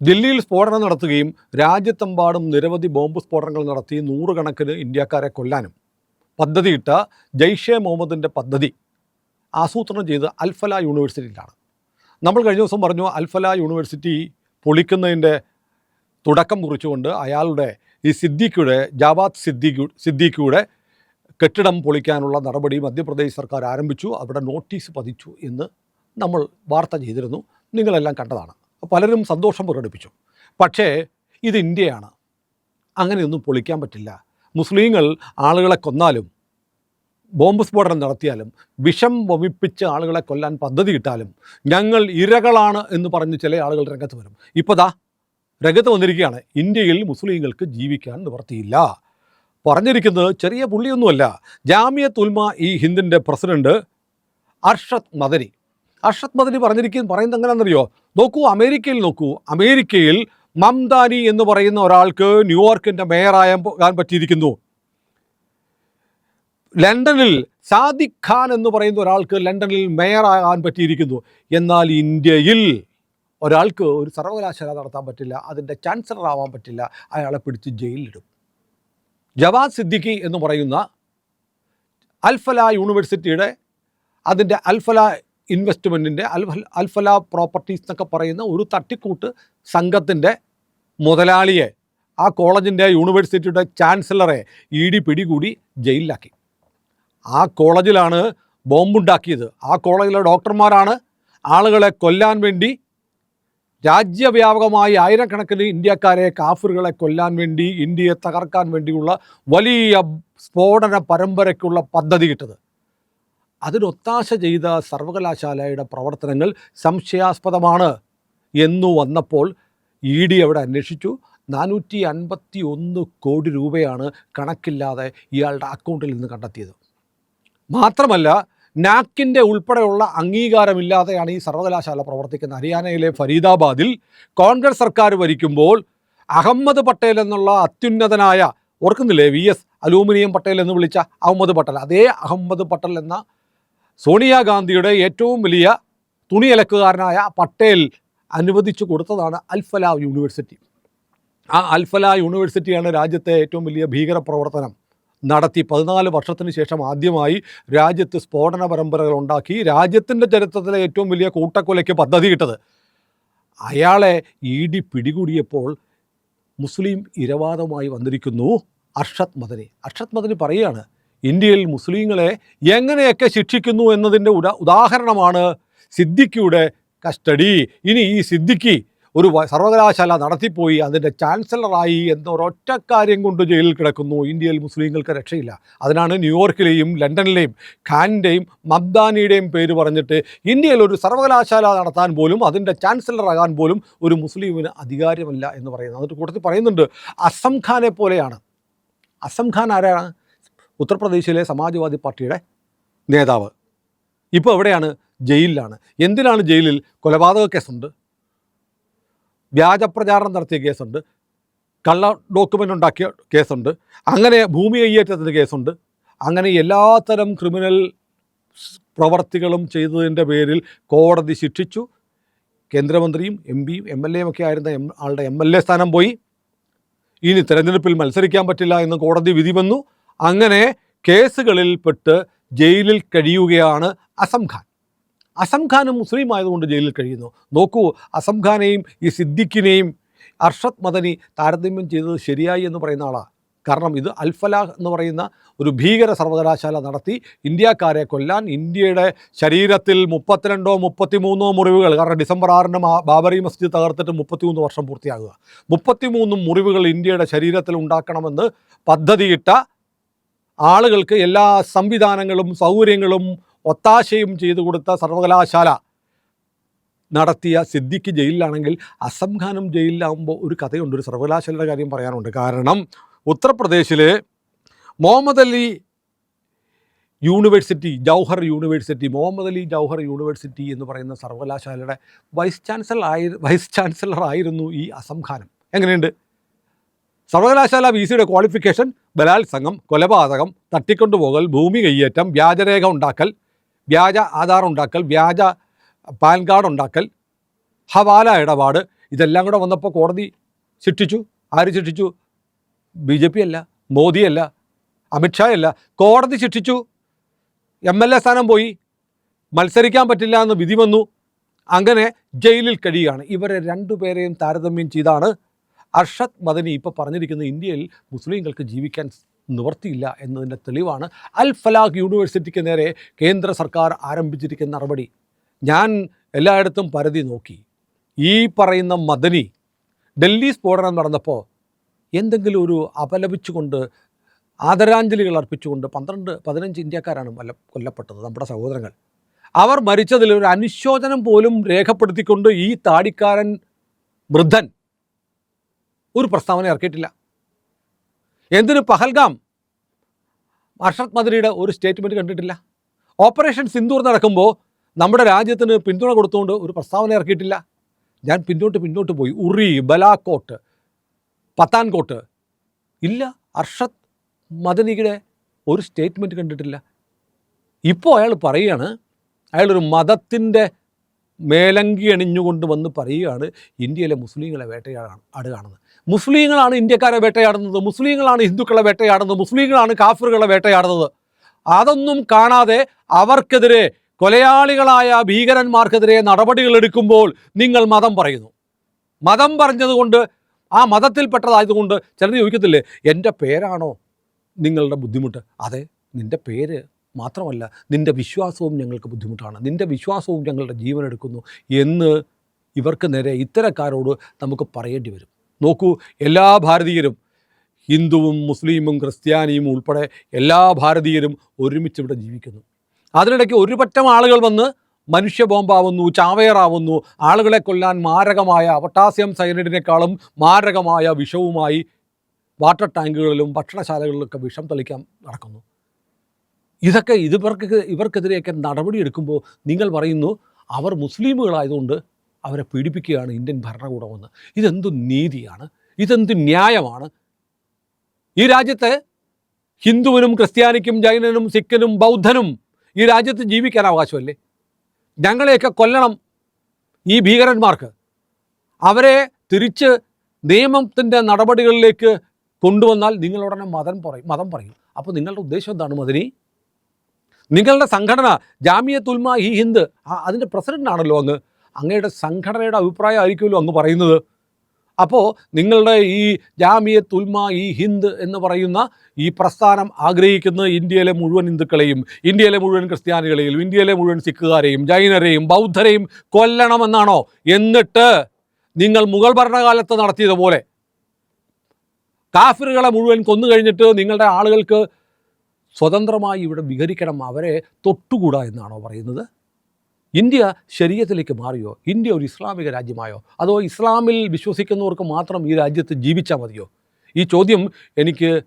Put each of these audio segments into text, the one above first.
ദില്ലിയിൽ സ്ഫോടനം നടത്തുകയും രാജ്യത്തെമ്പാടും നിരവധി ബോംബ് സ്ഫോടനങ്ങൾ നടത്തി നൂറുകണക്കിന് ഇന്ത്യക്കാരെ കൊല്ലാനും. പദ്ധതിയിട്ട ജയ്ഷെ മുഹമ്മദിന്റെ പദ്ധതി ആസൂത്രണം ചെയ്ത് അൽഫല യൂണിവേഴ്സിറ്റിയിലാണ്. നമ്മൾ കഴിഞ്ഞ ദിവസം പറഞ്ഞു അൽഫല യൂണിവേഴ്സിറ്റി പൊളിക്കുന്നതിന്റെ തുടക്കം കുറിച്ചുകൊണ്ട് അയാളുടെ ഈ സിദ്ദീഖിയുടെ ജാവാദ് സിദ്ദീഖ് സിദ്ദീഖിയുടെ കെട്ടിടം പൊളിക്കാനുള്ള നടപടി മധ്യപ്രദേശ് സർക്കാർ ആരംഭിച്ചു. അവിടെ നോട്ടീസ് പതിച്ചു എന്ന് നമ്മൾ വാർത്ത ചെയ്തിരുന്നു. നിങ്ങളെല്ലാം കണ്ടതാണ്. പലരും സന്തോഷം പ്രകടിപ്പിച്ചു. പക്ഷേ ഇത് ഇന്ത്യയാണ്. അങ്ങനെയൊന്നും പൊളിക്കാൻ പറ്റില്ല. മുസ്ലിങ്ങൾ ആളുകളെ കൊന്നാലും ബോംബ് സ്ഫോടനം നടത്തിയാലും വിഷം വമിപ്പിച്ച് ആളുകളെ കൊല്ലാൻ പദ്ധതി ഇട്ടാലും ഞങ്ങൾ ഇരകളാണ് എന്ന് പറഞ്ഞ് ചില ആളുകൾ രംഗത്ത് വരും. ഇപ്പോൾ ദാ രംഗത്ത് വന്നിരിക്കുകയാണ്. ഇന്ത്യയിൽ മുസ്ലിങ്ങൾക്ക് ജീവിക്കാൻ നിവർത്തിയില്ല പറഞ്ഞിരിക്കുന്നത് ചെറിയ പുള്ളിയൊന്നുമല്ല. ജാമിയത്ത് ഉൽമ ഈ ഹിന്ദിന്റെ പ്രസിഡന്റ് അർഷദ് മദനി. അർഷദ് മദനി പറഞ്ഞിരിക്കുന്നത് പറയുന്നത് എങ്ങനെയാണെന്നറിയോ? നോക്കൂ അമേരിക്കയിൽ നോക്കൂ. അമേരിക്കയിൽ മംദാനി എന്ന് പറയുന്ന ഒരാൾക്ക് ന്യൂയോർക്കിന്റെ മേയറായാൻ പറ്റിയിരിക്കുന്നു. ലണ്ടനിൽ സാദിഖ് ഖാൻ എന്ന് പറയുന്ന ഒരാൾക്ക് ലണ്ടനിൽ മേയറാകാൻ പറ്റിയിരിക്കുന്നു. എന്നാൽ ഇന്ത്യയിൽ ഒരാൾക്ക് ഒരു സർവകലാശാല നടത്താൻ പറ്റില്ല അതിന്റെ ചാൻസലർ ആവാൻ പറ്റില്ല അയാളെ പിടിച്ച് ജയിലിലിടും. ജവാദ് സിദ്ദിഖി എന്ന് പറയുന്ന അൽഫല യൂണിവേഴ്സിറ്റിയുടെ അതിന്റെ അൽഫല ഇൻവെസ്റ്റ്മെന്റിന്റെ അൽഫ അൽഫല പ്രോപ്പർട്ടീസ് എന്നൊക്കെ പറയുന്ന ഒരു തട്ടിക്കൂട്ട് സംഘത്തിന്റെ മുതലാളിയെ ആ കോളേജിന്റെ യൂണിവേഴ്സിറ്റിയുടെ ചാൻസലറെ ഇ ഡി പിടികൂടി ജയിലിലാക്കി. ആ കോളേജിലാണ് ബോംബുണ്ടാക്കിയത്. ആ കോളേജിലെ ഡോക്ടർമാരാണ് ആളുകളെ കൊല്ലാൻ വേണ്ടി രാജ്യവ്യാപകമായി ആയിരക്കണക്കിന് ഇന്ത്യക്കാരെ കാഫിറുകളെ കൊല്ലാൻ വേണ്ടി ഇന്ത്യയെ തകർക്കാൻ വേണ്ടിയുള്ള വലിയ സ്ഫോടന പരമ്പരയ്ക്കുള്ള പദ്ധതി ഇട്ടത്. അതിനൊത്താശ ചെയ്ത സർവകലാശാലയുടെ പ്രവർത്തനങ്ങൾ സംശയാസ്പദമാണ്. എന്നു വന്നപ്പോൾ ഇ ഡി അവിടെ അന്വേഷിച്ചു. നാനൂറ്റി അൻപത്തി ഒന്ന് കോടി രൂപയാണ് കണക്കില്ലാതെ ഇയാളുടെ അക്കൗണ്ടിൽ നിന്ന് കണ്ടെത്തിയത്. മാത്രമല്ല നാക്കിന്റെ ഉൾപ്പെടെയുള്ള അംഗീകാരമില്ലാതെയാണ് ഈ സർവകലാശാല പ്രവർത്തിക്കുന്നത്. ഹരിയാനയിലെ ഫരീദാബാദിൽ കോൺഗ്രസ് സർക്കാർ ഭരിക്കുമ്പോൾ അഹമ്മദ് പട്ടേൽ എന്നുള്ള അത്യുന്നതനായ ഓർക്കുന്നില്ലേ വി എസ് അലൂമിനിയം പട്ടേൽ എന്ന് വിളിച്ച അഹമ്മദ് പട്ടേൽ അതേ അഹമ്മദ് പട്ടേൽ എന്ന സോണിയാഗാന്ധിയുടെ ഏറ്റവും വലിയ തുണിയലക്കുകാരനായ പട്ടേൽ അനുവദിച്ചു കൊടുത്തതാണ് അൽഫല യൂണിവേഴ്സിറ്റി. ആ അൽഫല യൂണിവേഴ്സിറ്റിയാണ് രാജ്യത്തെ ഏറ്റവും വലിയ ഭീകര പ്രവർത്തനം നടത്തി. പതിനാല് വർഷത്തിന് ശേഷം ആദ്യമായി രാജ്യത്ത് സ്ഫോടന പരമ്പരകൾ ഉണ്ടാക്കി. രാജ്യത്തിന്റെ ചരിത്രത്തിലെ ഏറ്റവും വലിയ കൂട്ടക്കൊലയ്ക്ക് പദ്ധതി ഇട്ടത്. അയാളെ ഇ ഡി പിടികൂടിയപ്പോൾ മുസ്ലിം ഇരവാദമായി വന്നിരിക്കുന്നു അർഷദ് മദനി. അർഷദ് മദനി പറയുകയാണ് ഇന്ത്യയിൽ മുസ്ലിങ്ങളെ എങ്ങനെയൊക്കെ ശിക്ഷിക്കുന്നു എന്നതിന്റെ ഉദാ ഉദാഹരണമാണ് സിദ്ദിഖിയുടെ കസ്റ്റഡി. ഇനി ഈ സിദ്ദിഖി ഒരു സർവകലാശാല നടത്തിപ്പോയി അതിന്റെ ചാൻസലറായി എന്ന ഒരൊറ്റ കാര്യം കൊണ്ട് ജയിലിൽ കിടക്കുന്നു. ഇന്ത്യയിൽ മുസ്ലിങ്ങൾക്ക് രക്ഷയില്ല. അതിനാണ് ന്യൂയോർക്കിലെയും ലണ്ടനിലെയും ഖാനിന്റെയും മബ്ദാനിയുടെയും പേര് പറഞ്ഞിട്ട് ഇന്ത്യയിൽ ഒരു സർവകലാശാല നടത്താൻ പോലും അതിന്റെ ചാൻസലറാകാൻ പോലും ഒരു മുസ്ലിമിന് അധികാരമില്ല എന്ന് പറയുന്നത്. എന്നിട്ട് കൂട്ടത്തിൽ പറയുന്നുണ്ട് അസംഖാനെ പോലെയാണ്. അസംഖാൻ ആരാണ്? ഉത്തർപ്രദേശിലെ സമാജ്വാദി പാർട്ടിയുടെ നേതാവ്. ഇപ്പോൾ എവിടെയാണ്? ജയിലിലാണ്. എന്തിനാണ് ജയിലിൽ കൊലപാതക കേസുണ്ട്? വ്യാജപ്രചാരണം നടത്തിയ കേസുണ്ട്. കള്ള ഡോക്യുമെന്റ് ഉണ്ടാക്കിയ കേസുണ്ട്. അങ്ങനെ ഭൂമി കയ്യേറ്റത്തിന്റെ കേസുണ്ട്. അങ്ങനെ എല്ലാത്തരം ക്രിമിനൽ പ്രവർത്തികളും ചെയ്തതിന്റെ പേരിൽ കോടതി ശിക്ഷിച്ചു. കേന്ദ്രമന്ത്രിയും എം പിയും എം എൽ എയും ഒക്കെ ആയിരുന്ന എം ആളുടെ എം എൽ എ സ്ഥാനം പോയി. ഇനി തെരഞ്ഞെടുപ്പിൽ മത്സരിക്കാൻ പറ്റില്ല എന്ന് കോടതി വിധി വന്നു. അങ്ങനെ കേസുകളിൽ പെട്ട് ജയിലിൽ കഴിയുകയാണ് അസംഖാൻ ഖാൻ. മുസ്ലിം ആയതുകൊണ്ട് ജയിലിൽ കഴിയുന്നു. നോക്കൂ അസംഖാനെയും ഈ സിദ്ദിഖിനെയും അർഷദ് മദനി താരതമ്യം ചെയ്തത് ശരിയായി എന്ന് പറയുന്ന ആളാണ് കാരണം ഇത് അൽഫലാഹ് എന്ന് പറയുന്ന ഒരു ഭീകര സർവകലാശാല നടത്തി ഇന്ത്യക്കാരെ കൊല്ലാൻ ഇന്ത്യയുടെ ശരീരത്തിൽ മുപ്പത്തിരണ്ടോ മുപ്പത്തിമൂന്നോ മുറിവുകൾ കാരണം ഡിസംബർ ആറിന് ബാബറി മസ്ജിദ് തകർത്തിട്ട് മുപ്പത്തിമൂന്ന് വർഷം പൂർത്തിയാകുക. മുപ്പത്തിമൂന്ന് മുറിവുകൾ ഇന്ത്യയുടെ ശരീരത്തിൽ ഉണ്ടാക്കണമെന്ന് പദ്ധതിയിട്ട ആളുകൾക്ക് എല്ലാ സംവിധാനങ്ങളും സൗകര്യങ്ങളും ഒത്താശയും ചെയ്തു കൊടുത്ത സർവകലാശാല നടത്തിയ സിദ്ദിഖ് ജയിലിലാണെങ്കിൽ അസം ഖാനും ജയിലിലാകുമ്പോൾ ഒരു കഥയുണ്ട് ഒരു സർവകലാശാലയുടെ കാര്യം പറയാനുണ്ട്. കാരണം ഉത്തർപ്രദേശിലെ Muhammad Ali university Jauhar university Muhammad Ali Jauhar university എന്ന് പറയുന്ന സർവകലാശാലയുടെ വൈസ് ചാൻസലർ ആയി വൈസ് ചാൻസലർ ആയിരുന്നു ഈ അസംഖാനം എങ്ങനെയുണ്ട്? സർവകലാശാല വി സിയുടെ ക്വാളിഫിക്കേഷൻ ബലാത്സംഗം കൊലപാതകം തട്ടിക്കൊണ്ടുപോകൽ ഭൂമി കയ്യേറ്റം വ്യാജരേഖ ഉണ്ടാക്കൽ വ്യാജ ആധാർ ഉണ്ടാക്കൽ വ്യാജ പാൻ കാർഡ് ഉണ്ടാക്കൽ ഹവാല ഇടപാട് ഇതെല്ലാം കൂടെ വന്നപ്പോൾ കോടതി ശിക്ഷിച്ചു. ആര് ശിക്ഷിച്ചു? ബി ജെ പി അല്ല മോദിയല്ല അമിത്ഷായല്ല കോടതി ശിക്ഷിച്ചു. എം എൽ എ സ്ഥാനം പോയി. മത്സരിക്കാൻ പറ്റില്ല എന്ന് വിധി വന്നു. അങ്ങനെ ജയിലിൽ കഴിയുകയാണ്. ഇവരെ രണ്ടുപേരെയും താരതമ്യം ചെയ്താണ് അർഷദ് മദനി ഇപ്പോൾ പറഞ്ഞിരിക്കുന്ന ഇന്ത്യയിൽ മുസ്ലിങ്ങൾക്ക് ജീവിക്കാൻ നിവർത്തിയില്ല എന്നതിന്റെ തെളിവാണ്. അൽ ഫലാഖ് യൂണിവേഴ്സിറ്റിക്ക് നേരെ കേന്ദ്ര സർക്കാർ ആരംഭിച്ചിരിക്കുന്ന നടപടി. ഞാൻ എല്ലായിടത്തും പരതി നോക്കി. ഈ പറയുന്ന മദനി ഡൽഹി സ്ഫോടനം നടന്നപ്പോൾ എന്തെങ്കിലും ഒരു അപലപിച്ചുകൊണ്ട് ആദരാഞ്ജലികൾ അർപ്പിച്ചുകൊണ്ട് പന്ത്രണ്ട് പതിനഞ്ച് ഇന്ത്യക്കാരാണ് കൊല്ല കൊല്ലപ്പെട്ടത് നമ്മുടെ സഹോദരങ്ങൾ. അവർ മരിച്ചതിൽ ഒരു അനുശോചനം പോലും രേഖപ്പെടുത്തിക്കൊണ്ട് ഈ താടിക്കാരൻ വൃദ്ധൻ ഒരു പ്രസ്താവന ഇറക്കിയിട്ടില്ല. എന്തിന് പഹൽഗാം അർഷദ് മന്ത്രിയുടെ ഒരു സ്റ്റേറ്റ്മെന്റ് കണ്ടിട്ടില്ല? ഓപ്പറേഷൻ സിന്ദൂർ നടക്കുമ്പോൾ നമ്മുടെ രാജ്യത്തിന് പിന്തുണ കൊടുത്തുകൊണ്ട് ഒരു പ്രസ്താവന ഇറക്കിയിട്ടില്ല. ഞാൻ പിന്നോട്ട് പിന്നോട്ട് പോയി. ഉറി ബലാക്കോട്ട് പത്താൻകോട്ട്. ഇല്ല അർഷത് മദനിയുടെ ഒരു സ്റ്റേറ്റ്മെന്റ് കണ്ടിട്ടില്ല. ഇപ്പോൾ അയാൾ പറയുകയാണ് അയാളൊരു മതത്തിന്റെ മേലങ്കി അണിഞ്ഞുകൊണ്ട് വന്ന് പറയുകയാണ് ഇന്ത്യയിലെ മുസ്ലിങ്ങളെ വേട്ടയാടാണ് ആടുകയാണെന്ന് മുസ്ലിങ്ങളാണ് ഇന്ത്യക്കാരെ വേട്ടയാടുന്നത് മുസ്ലിങ്ങളാണ് ഹിന്ദുക്കളെ വേട്ടയാടുന്നത് മുസ്ലിങ്ങളാണ് കാഫറുകളെ വേട്ടയാടുന്നത്. അതൊന്നും കാണാതെ അവർക്കെതിരെ കൊലയാളികളായ ഭീകരന്മാർക്കെതിരെ നടപടികൾ എടുക്കുമ്പോൾ നിങ്ങൾ മതം പറയുന്നു. മതം പറഞ്ഞതുകൊണ്ട് ആ മതത്തിൽപ്പെട്ടതായതുകൊണ്ട് ചിലർ ചോദിക്കത്തില്ലേ എന്റെ പേരാണോ നിങ്ങളുടെ ബുദ്ധിമുട്ട്? അതെ നിന്റെ പേര് മാത്രമല്ല നിന്റെ വിശ്വാസവും ഞങ്ങൾക്ക് ബുദ്ധിമുട്ടാണ്. നിന്റെ വിശ്വാസവും ഞങ്ങളുടെ ജീവനെടുക്കുന്നു എന്ന് ഇവർക്ക് നേരെ ഇത്തരക്കാരോട് നമുക്ക് പറയേണ്ടി വരും. നോക്കൂ എല്ലാ ഭാരതീയരും ഹിന്ദുവും മുസ്ലിമും ക്രിസ്ത്യാനിയും ഉൾപ്പെടെ എല്ലാ ഭാരതീയരും ഒരുമിച്ച് ഇവിടെ ജീവിക്കുന്നു. അതിനിടയ്ക്ക് ഒരുപറ്റം ആളുകൾ വന്ന് മനുഷ്യ ബോംബാവുന്നു ചാവേറാവുന്നു ആളുകളെ കൊല്ലാൻ മാരകമായ പൊട്ടാസ്യം സൈനൈഡിനേക്കാളും മാരകമായ വിഷവുമായി വാട്ടർ ടാങ്കുകളിലും ഭക്ഷണശാലകളിലൊക്കെ വിഷം തളിക്കാൻ നടക്കുന്നു. ഇതൊക്കെ ഇവർക്ക് ഇവർക്കെതിരെയൊക്കെ നടപടിയെടുക്കുമ്പോൾ നിങ്ങൾ പറയുന്നു അവർ മുസ്ലിമുകളായതുകൊണ്ട് അവരെ പീഡിപ്പിക്കുകയാണ് ഇന്ത്യൻ ഭരണകൂടമെന്ന്. ഇതെന്തു നീതിയാണ്? ഇതെന്ത് ന്യായമാണ്? ഈ രാജ്യത്തെ ഹിന്ദുവിനും ക്രിസ്ത്യാനിക്കും ജൈനനും സിഖിനും ബൗദ്ധനും ഈ രാജ്യത്ത് ജീവിക്കാൻ അവകാശമല്ലേ? ഞങ്ങളെയൊക്കെ കൊല്ലണം ഈ ഭീകരന്മാർക്ക്. അവരെ തിരിച്ച് നിയമത്തിന്റെ നടപടികളിലേക്ക് കൊണ്ടുവന്നാൽ നിങ്ങളുടനെ മതം പറയും മതം പറയും. അപ്പോൾ നിങ്ങളുടെ ഉദ്ദേശം എന്താണ് മതിനി നിങ്ങളുടെ സംഘടന ജാമിയത്ത് തുൽമ ഈ ഹിന്ദ് അതിന്റെ പ്രസിഡന്റ് ആണല്ലോ അങ്ങ്. അങ്ങയുടെ സംഘടനയുടെ അഭിപ്രായം ആയിരിക്കുമല്ലോ അങ്ങ് പറയുന്നത്. അപ്പോൾ നിങ്ങളുടെ ഈ ജാമിയത്ത് ഉൽമ ഈ ഹിന്ദ് എന്ന് പറയുന്ന ഈ പ്രസ്ഥാനം ആഗ്രഹിക്കുന്ന ഇന്ത്യയിലെ മുഴുവൻ ഹിന്ദുക്കളെയും ഇന്ത്യയിലെ മുഴുവൻ ക്രിസ്ത്യാനികളെയും ഇന്ത്യയിലെ മുഴുവൻ സിഖുകാരെയും ജൈനരെയും ബൗദ്ധരെയും കൊല്ലണമെന്നാണോ? എന്നിട്ട് നിങ്ങൾ മുഗൾ ഭരണകാലത്ത് നടത്തിയതുപോലെ കാഫിറുകളെ മുഴുവൻ കൊന്നു കഴിഞ്ഞിട്ട് നിങ്ങളുടെ ആളുകൾക്ക് സ്വതന്ത്രമായി ഇവിടെ വിഹരിക്കണം അവരെ തൊട്ടുകൂടാ എന്നാണോ പറയുന്നത്? ഇന്ത്യ ശരീരത്തിലേക്ക് മാറിയോ? ഇന്ത്യ ഒരു ഇസ്ലാമിക രാജ്യമായോ? അതോ ഇസ്ലാമിൽ വിശ്വസിക്കുന്നവർക്ക് മാത്രം ഈ രാജ്യത്ത് ജീവിച്ചാൽ മതിയോ? ഈ ചോദ്യം എനിക്ക്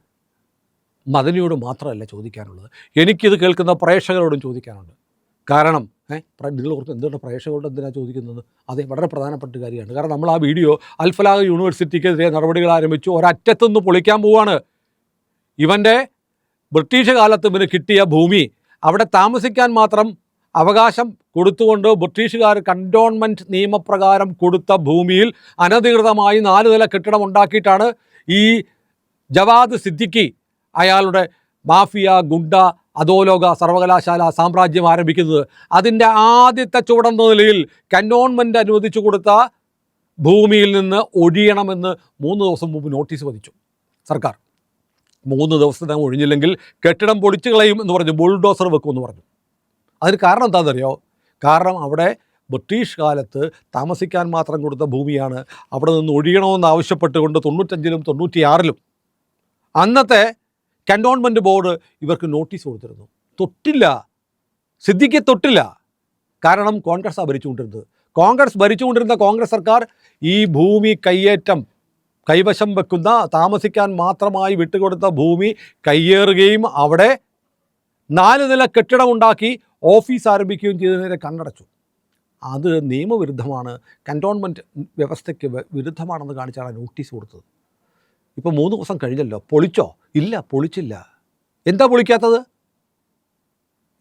മദനിയോട് മാത്രമല്ല ചോദിക്കാനുള്ളത്. എനിക്കിത് കേൾക്കുന്ന പ്രേക്ഷകരോടും ചോദിക്കാനുണ്ട്. കാരണം ഏഹ് നിങ്ങൾ കുറച്ച് എന്തുകൊണ്ട് പ്രേക്ഷകരോട് എന്തിനാണ് ചോദിക്കുന്നത്? അതെ വളരെ പ്രധാനപ്പെട്ട കാര്യമാണ്. കാരണം നമ്മൾ ആ വീഡിയോ അൽഫലാഹ് യൂണിവേഴ്സിറ്റിക്കെതിരെ നടപടികൾ ആരംഭിച്ചു. ഒരറ്റത്തുനിന്ന് പൊളിക്കാൻ പോവാണ്. ഇവന്റെ ബ്രിട്ടീഷ് കാലത്ത് ഇവന് കിട്ടിയ ഭൂമി. അവിടെ താമസിക്കാൻ മാത്രം അവകാശം കൊടുത്തുകൊണ്ട് ബ്രിട്ടീഷുകാർ കണ്ടോൺമെന്റ് നിയമപ്രകാരം കൊടുത്ത ഭൂമിയിൽ അനധികൃതമായി നാല് നില കെട്ടിടം ഉണ്ടാക്കിയിട്ടാണ് ഈ ജവാദ് സിദ്ദിഖി അയാളുടെ മാഫിയ ഗുണ്ട അധോലോക സർവകലാശാല സാമ്രാജ്യം ആരംഭിക്കുന്നത്. അതിന്റെ ആദ്യത്തെ ചുവടെന്ന നിലയിൽ കന്റോൺമെന്റ് അനുവദിച്ചു കൊടുത്ത ഭൂമിയിൽ നിന്ന് ഒഴിയണമെന്ന് മൂന്ന് ദിവസം മുമ്പ് നോട്ടീസ് വധിച്ചു സർക്കാർ. മൂന്ന് ദിവസത്തിനകം ഒഴിഞ്ഞില്ലെങ്കിൽ കെട്ടിടം പൊളിച്ചു കളയും എന്ന് പറഞ്ഞു ബുൾഡോസർ വെക്കുമെന്ന് പറഞ്ഞു. അതിന് കാരണം എന്താണെന്നറിയോ? കാരണം അവിടെ ബ്രിട്ടീഷ് കാലത്ത് താമസിക്കാൻ മാത്രം കൊടുത്ത ഭൂമിയാണ്. അവിടെ നിന്ന് ഒഴിയണമെന്ന് ആവശ്യപ്പെട്ടുകൊണ്ട് തൊണ്ണൂറ്റഞ്ചിലും തൊണ്ണൂറ്റിയാറിലും അന്നത്തെ കന്റോൺമെന്റ് ബോർഡ് ഇവർക്ക് നോട്ടീസ് കൊടുത്തിരുന്നു. തൊട്ടില്ല. സിദ്ധിക്ക് തൊട്ടില്ല. കാരണം കോൺഗ്രസ്സാണ് ഭരിച്ചുകൊണ്ടിരുന്നത്. കോൺഗ്രസ് ഭരിച്ചുകൊണ്ടിരുന്ന കോൺഗ്രസ് സർക്കാർ ഈ ഭൂമി കയ്യേറ്റം കൈവശം വെക്കുന്ന താമസിക്കാൻ മാത്രമായി വിട്ടുകൊടുത്ത ഭൂമി കയ്യേറുകയും അവിടെ നാല് നില കെട്ടിടമുണ്ടാക്കി ഓഫീസ് ആരംഭിക്കുകയും ചെയ്തതിനെ കണ്ണടച്ചു. അത് നിയമവിരുദ്ധമാണ്. കന്റോൺമെന്റ് വ്യവസ്ഥയ്ക്ക് വിരുദ്ധമാണെന്ന് കാണിച്ചാണ് നോട്ടീസ് കൊടുത്തത്. ഇപ്പോൾ മൂന്ന് ദിവസം കഴിഞ്ഞല്ലോ. പൊളിച്ചോ? ഇല്ല പൊളിച്ചില്ല. എന്താ പൊളിക്കാത്തത്?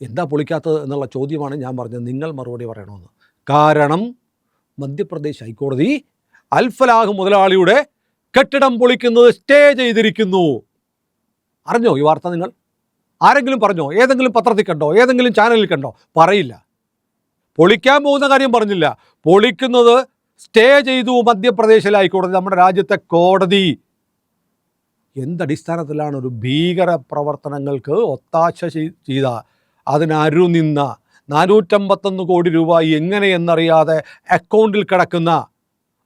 എന്താ പൊളിക്കാത്തത് എന്നുള്ള ചോദ്യമാണ് ഞാൻ പറഞ്ഞത്. നിങ്ങൾ മറുപടി പറയണമെന്ന്. കാരണം മധ്യപ്രദേശ് ഹൈക്കോടതി അൽഫലാഹ് മുതലാളിയുടെ കെട്ടിടം പൊളിക്കുന്നത് സ്റ്റേ ചെയ്തിരിക്കുന്നു. അറിഞ്ഞോ ഈ വാർത്ത നിങ്ങൾ? ആരെങ്കിലും പറഞ്ഞോ? ഏതെങ്കിലും പത്രത്തിൽ കണ്ടോ? ഏതെങ്കിലും ചാനലിൽ കണ്ടോ? പറയില്ല. പൊളിക്കാൻ പോകുന്ന കാര്യം പറഞ്ഞില്ല. പൊളിക്കുന്നത് സ്റ്റേ ചെയ്തു മധ്യപ്രദേശിലായിക്കോടതി നമ്മുടെ രാജ്യത്തെ കോടതി. എന്തടിസ്ഥാനത്തിലാണ് ഒരു ഭീകര പ്രവർത്തനങ്ങൾക്ക് ഒത്താശ ചെയ്ത? ചെയ്ത അതിനരുനിന്ന നാനൂറ്റമ്പത്തൊന്ന് കോടി രൂപ എങ്ങനെയെന്നറിയാതെ അക്കൗണ്ടിൽ കിടക്കുന്ന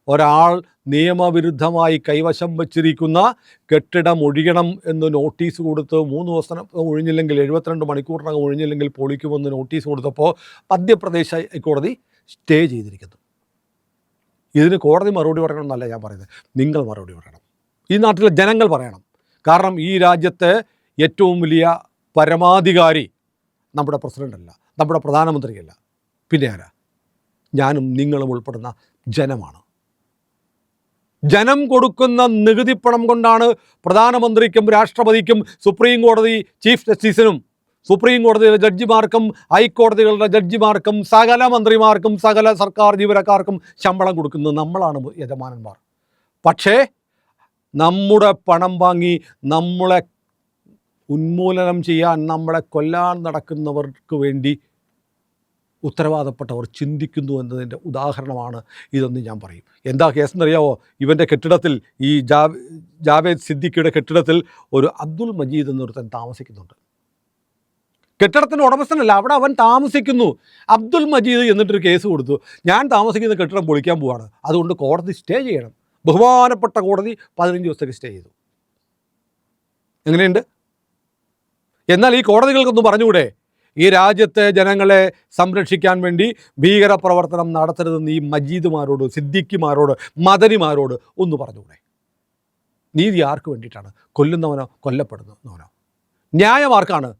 ഒരാൾ നിയമവിരുദ്ധമായി കൈവശം വച്ചിരിക്കുന്ന കെട്ടിടം ഒഴിയണം എന്ന് നോട്ടീസ് കൊടുത്ത് മൂന്ന് ദിവസം ഒഴിഞ്ഞില്ലെങ്കിൽ എഴുപത്തിരണ്ട് മണിക്കൂറിനകം ഒഴിഞ്ഞില്ലെങ്കിൽ പൊളിക്കുമെന്ന് നോട്ടീസ് കൊടുത്തപ്പോൾ മധ്യപ്രദേശ് ഹൈക്കോടതി സ്റ്റേ ചെയ്തിരിക്കുന്നു. ഇതിന് കോടതി മറുപടി പറയണം എന്നല്ല ഞാൻ പറയുന്നത്. നിങ്ങൾ മറുപടി പറയണം. ഈ നാട്ടിലെ ജനങ്ങൾ പറയണം. കാരണം ഈ രാജ്യത്തെ ഏറ്റവും വലിയ പരമാധികാരി നമ്മുടെ പ്രസിഡന്റല്ല നമ്മുടെ പ്രധാനമന്ത്രിയല്ല. പിന്നെ ആരാ? ഞാനും നിങ്ങളും ഉൾപ്പെടുന്ന ജനമാണ്. ജനം കൊടുക്കുന്ന നികുതി പണം കൊണ്ടാണ് പ്രധാനമന്ത്രിക്കും രാഷ്ട്രപതിക്കും സുപ്രീം കോടതി ചീഫ് ജസ്റ്റിസിനും സുപ്രീം കോടതിയിലെ ജഡ്ജിമാർക്കും ഹൈക്കോടതികളുടെ ജഡ്ജിമാർക്കും സകല മന്ത്രിമാർക്കും സകല സർക്കാർ ജീവനക്കാർക്കും ശമ്പളം കൊടുക്കുന്നത് നമ്മളാണ് യജമാനന്മാർ. പക്ഷേ നമ്മുടെ പണം വാങ്ങി നമ്മളെ ഉന്മൂലനം ചെയ്യാൻ നമ്മളെ കൊല്ലാൻ നടക്കുന്നവർക്ക് വേണ്ടി ഉത്തരവാദപ്പെട്ടവർ ചിന്തിക്കുന്നു എന്നതിന്റെ ഉദാഹരണമാണ് ഇതെന്ന് ഞാൻ പറയും. എന്താ കേസ് കേസെന്നറിയാവോ? ഇവന്റെ കെട്ടിടത്തിൽ ഈ ജാവേദ് സിദ്ദിഖിയുടെ കെട്ടിടത്തിൽ ഒരു അബ്ദുൾ മജീദ് എന്നൊരുത്തൻ താമസിക്കുന്നുണ്ട്. കെട്ടിടത്തിന്റെ ഉടമസ്ഥനല്ല അവിടെ അവൻ താമസിക്കുന്നു. അബ്ദുൾ മജീദ് എന്നിട്ടൊരു കേസ് കൊടുത്തു. ഞാൻ താമസിക്കുന്ന കെട്ടിടം പൊളിക്കാൻ പോവാണ്. അതുകൊണ്ട് കോടതി സ്റ്റേ ചെയ്യണം. ബഹുമാനപ്പെട്ട കോടതി പതിനഞ്ച് ദിവസത്തേക്ക് സ്റ്റേ ചെയ്തു. എങ്ങനെയുണ്ട്? എന്നാൽ ഈ കോടതികൾക്കൊന്നും പറഞ്ഞുകൂടെ? ഈ രാജ്യത്തെ ജനങ്ങളെ സംരക്ഷിക്കാൻ വേണ്ടി ഭീകര പ്രവർത്തനം നടത്തരുതെന്ന് ഈ മജീദുമാരോട് സിദ്ദിഖിമാരോട് മദനിമാരോട് ഒന്ന് പറഞ്ഞുകൂടെ? നീതി ആർക്ക് വേണ്ടിയിട്ടാണ്? കൊല്ലുന്നവനോ കൊല്ലപ്പെടുന്നവനോ? ന്യായം ആർക്കാണ്?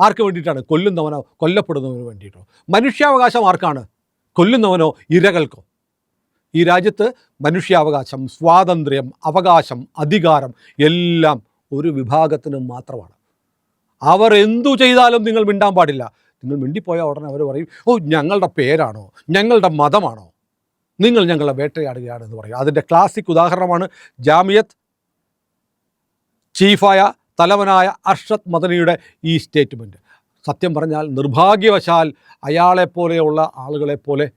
ആർക്ക് വേണ്ടിയിട്ടാണ്? കൊല്ലുന്നവനോ കൊല്ലപ്പെടുന്നവനോ വേണ്ടിയിട്ടോ? മനുഷ്യാവകാശം ആർക്കാണ്? കൊല്ലുന്നവനോ ഇരകൾക്കോ? ഈ രാജ്യത്ത് മനുഷ്യാവകാശം സ്വാതന്ത്ര്യം അവകാശം അധികാരം എല്ലാം ഒരു വിഭാഗത്തിന് മാത്രമാണ്. അവർ എന്തു ചെയ്താലും നിങ്ങൾ മിണ്ടാൻ പാടില്ല. നിങ്ങൾ മിണ്ടിപ്പോയാൽ ഉടനെ അവർ പറയും ഓ ഞങ്ങളുടെ പേരാണോ? ഞങ്ങളുടെ മതമാണോ? നിങ്ങൾ ഞങ്ങളെ വേട്ടയാടുകയാണ് എന്ന് പറയും. അതിന്റെ ക്ലാസിക് ഉദാഹരണമാണ് ജാമിയത്ത് ചീഫായ തലവനായ അർഷദ് മദനിയുടെ ഈ സ്റ്റേറ്റ്മെന്റ് സത്യം പറഞ്ഞാൽ നിർഭാഗ്യവശാൽ അയാളെപ്പോലെയുള്ള ആളുകളെപ്പോലെ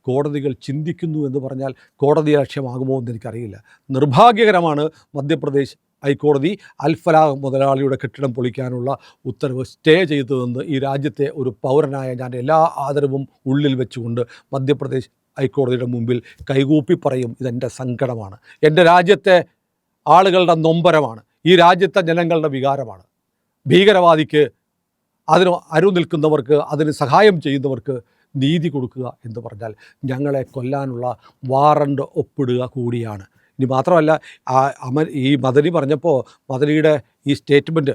കോടതികൾ ചിന്തിക്കുന്നു എന്ന് പറഞ്ഞാൽ കോടതി ലക്ഷ്യമാകുമോ എന്ന് എനിക്കറിയില്ല. നിർഭാഗ്യകരമാണ് മധ്യപ്രദേശ് ഹൈക്കോടതി അൽഫലാഹ് മുതലാളിയുടെ കെട്ടിടം പൊളിക്കാനുള്ള ഉത്തരവ് സ്റ്റേ ചെയ്തതെന്ന് ഈ രാജ്യത്തെ ഒരു പൗരനായ ഞാൻ എല്ലാ ആദരവും ഉള്ളിൽ വെച്ചുകൊണ്ട് മധ്യപ്രദേശ് ഹൈക്കോടതിയുടെ മുമ്പിൽ കൈകൂപ്പി പറയും. ഇതെന്റെ സങ്കടമാണ്. എന്റെ രാജ്യത്തെ ആളുകളുടെ നൊമ്പരമാണ്. ഈ രാജ്യത്തെ ജനങ്ങളുടെ വികാരമാണ്. ഭീകരവാദിക്ക് അതിന് അരു നിൽക്കുന്നവർക്ക് അതിന് സഹായം ചെയ്യുന്നവർക്ക് നീതി കൊടുക്കുക എന്ന് പറഞ്ഞാൽ ഞങ്ങളെ കൊല്ലാനുള്ള വാറണ്ട് ഒപ്പിടുക കൂടിയാണ്. ഇനി മാത്രമല്ല അമൻ ഈ മദനി പറഞ്ഞപ്പോൾ മദനിയുടെ ഈ സ്റ്റേറ്റ്മെന്റ്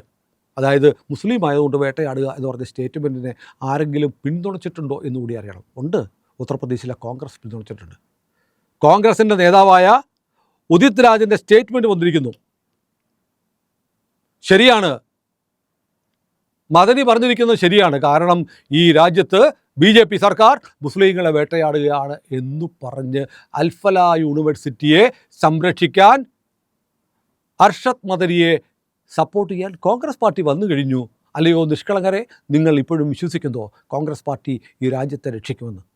അതായത് മുസ്ലിം ആയതുകൊണ്ട് വേട്ടയാടുക എന്ന് പറഞ്ഞ സ്റ്റേറ്റ്മെന്റിനെ ആരെങ്കിലും പിന്തുണച്ചിട്ടുണ്ടോ എന്നുകൂടി അറിയണം. ഉണ്ട്. ഉത്തർപ്രദേശിലെ കോൺഗ്രസ് പിന്തുണച്ചിട്ടുണ്ട്. കോൺഗ്രസിന്റെ നേതാവായ ഉദിത് രാജിന്റെ സ്റ്റേറ്റ്മെന്റ് വന്നിരിക്കുന്നു. ശരിയാണ്. മദനി പറഞ്ഞിരിക്കുന്നത് ശരിയാണ്. കാരണം ഈ രാജ്യത്ത് ബി ജെ പി സർക്കാർ മുസ്ലിങ്ങളെ വേട്ടയാടുകയാണ് എന്നു പറഞ്ഞ് അൽഫല യൂണിവേഴ്സിറ്റിയെ സംരക്ഷിക്കാൻ അർഷദ് മദരിയെ സപ്പോർട്ട് ചെയ്യാൻ കോൺഗ്രസ് പാർട്ടി വന്നു കഴിഞ്ഞു. അല്ലയോ നിഷ്കളങ്കരെ നിങ്ങൾ ഇപ്പോഴും വിശ്വസിക്കുന്നോ കോൺഗ്രസ് പാർട്ടി ഈ രാജ്യത്തെ രക്ഷിക്കുമെന്ന്.